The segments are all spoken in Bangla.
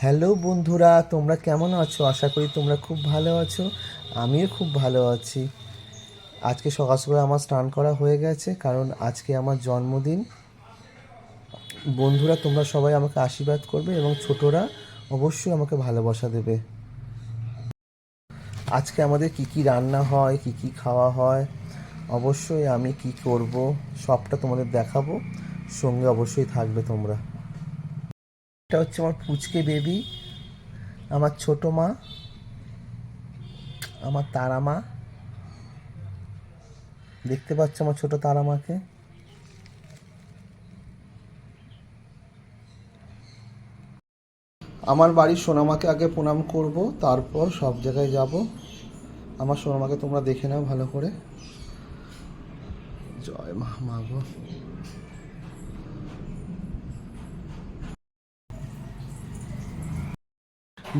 হ্যালো বন্ধুরা, তোমরা কেমন আছো? আশা করি তোমরা খুব ভালো আছো। আমিও খুব ভালো আছি। আজকে সকাল সকাল আমার স্নান করা হয়ে গেছে, কারণ আজকে আমার জন্মদিন। বন্ধুরা, তোমরা সবাই আমাকে আশীর্বাদ করবে এবং ছোটরা অবশ্যই আমাকে ভালোবাসা দেবে। আজকে আমাদের কি কি রান্না হয়, কি কি খাওয়া হয়, অবশ্যই আমি কি করব, সবটা তোমাদের দেখাবো। সঙ্গে অবশ্যই থাকবে তোমরা। এটা হচ্ছে আমার পুচকে বেবি আমার ছোট মা, আমার তারা মা। দেখতে পাচ্ছ আমার ছোট তারা মাকে। আমার বাড়ির সোনামাকে আগে প্রণাম করব, তারপর সব জায়গায় যাব। আমার সোনামাকে তোমরা দেখে নাও ভালো করে। জয় মা মা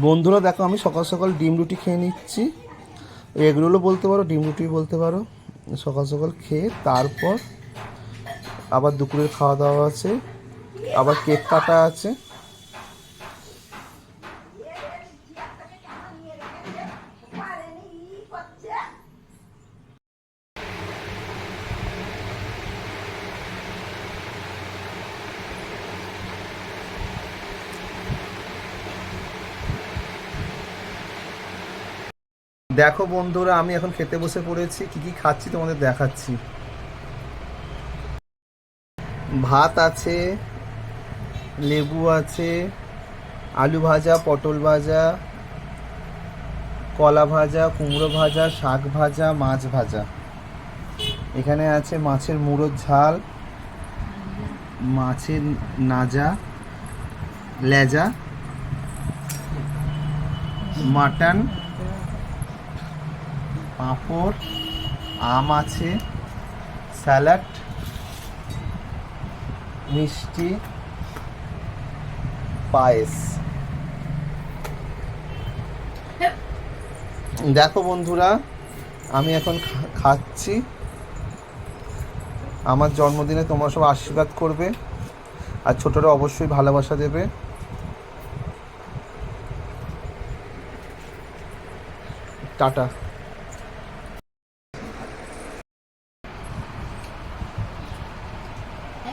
বন্ধুরা, দেখো আমি সকাল সকাল ডিম রুটি খেয়ে নিচ্ছি। এগরোলও বলতে পারো, ডিম রুটি বলতে পারো। সকাল সকাল খেয়ে তারপর আবার দুপুরের খাওয়া দাওয়া আছে, আবার কেক কাটা আছে। দেখো বন্ধুরা, আমি এখন খেতে বসে পড়েছি, কি কি খাচ্ছি তোমাদের দেখাচ্ছি। ভাত আছে, লেবু আছে, আলু ভাজা, পটল ভাজা, কলা ভাজা, কুমড়ো ভাজা, শাক ভাজা, মাছ ভাজা। এখানে আছে মাছের মুড়োর ঝাল, মাছের নাজা, লেজা, মাটন পাঁপড়, আম আছে, স্যালাড, মিষ্টি, পায়েস। দেখো বন্ধুরা, আমি এখন খাচ্ছি। আমার জন্মদিনে তোমরা সব আশীর্বাদ করবে, আর ছোটরা অবশ্যই ভালোবাসা দেবে। টাটা।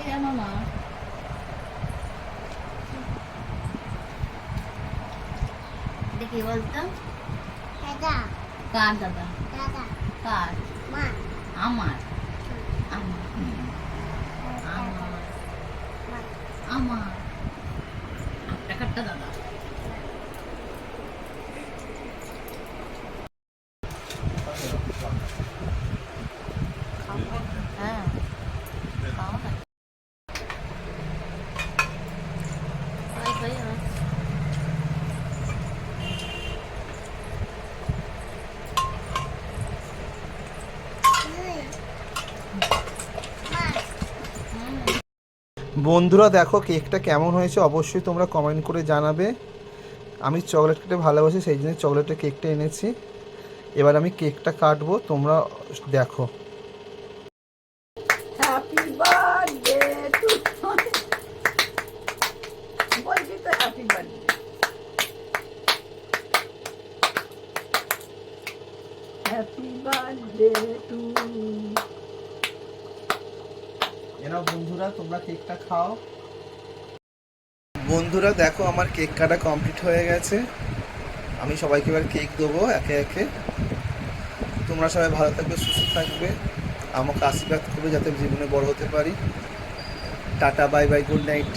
এই রে মামা এটা কি বলতো দাদা কার দাদা দাদা কার মা আমার আমার আমার আমার একটা কাটটা দাদা বন্ধুরা, দেখো কেকটা কেমন হয়েছে, অবশ্যই তোমরা কমেন্ট করে জানাবে। আমি চকলেট খেতে ভালোবাসি, সেই জন্য চকলেটের কেকটা এনেছি। এবার আমি কেকটা কাটবো, তোমরা দেখো। হ্যাপি বার্থডে টু বলছি এনাও বন্ধুরা, তোমরা কেকটা খাও। বন্ধুরা, দেখো আমার কেক কাটা কমপ্লিট হয়ে গেছে। আমি সবাইকে এবার কেক দেবো একে একে। তোমরা সবাই ভালো থাকবে, সুস্থ থাকবে। আমাকে আশীর্বাদ করবে যাতে জীবনে বড় হতে পারি। Tata, bye bye, good night.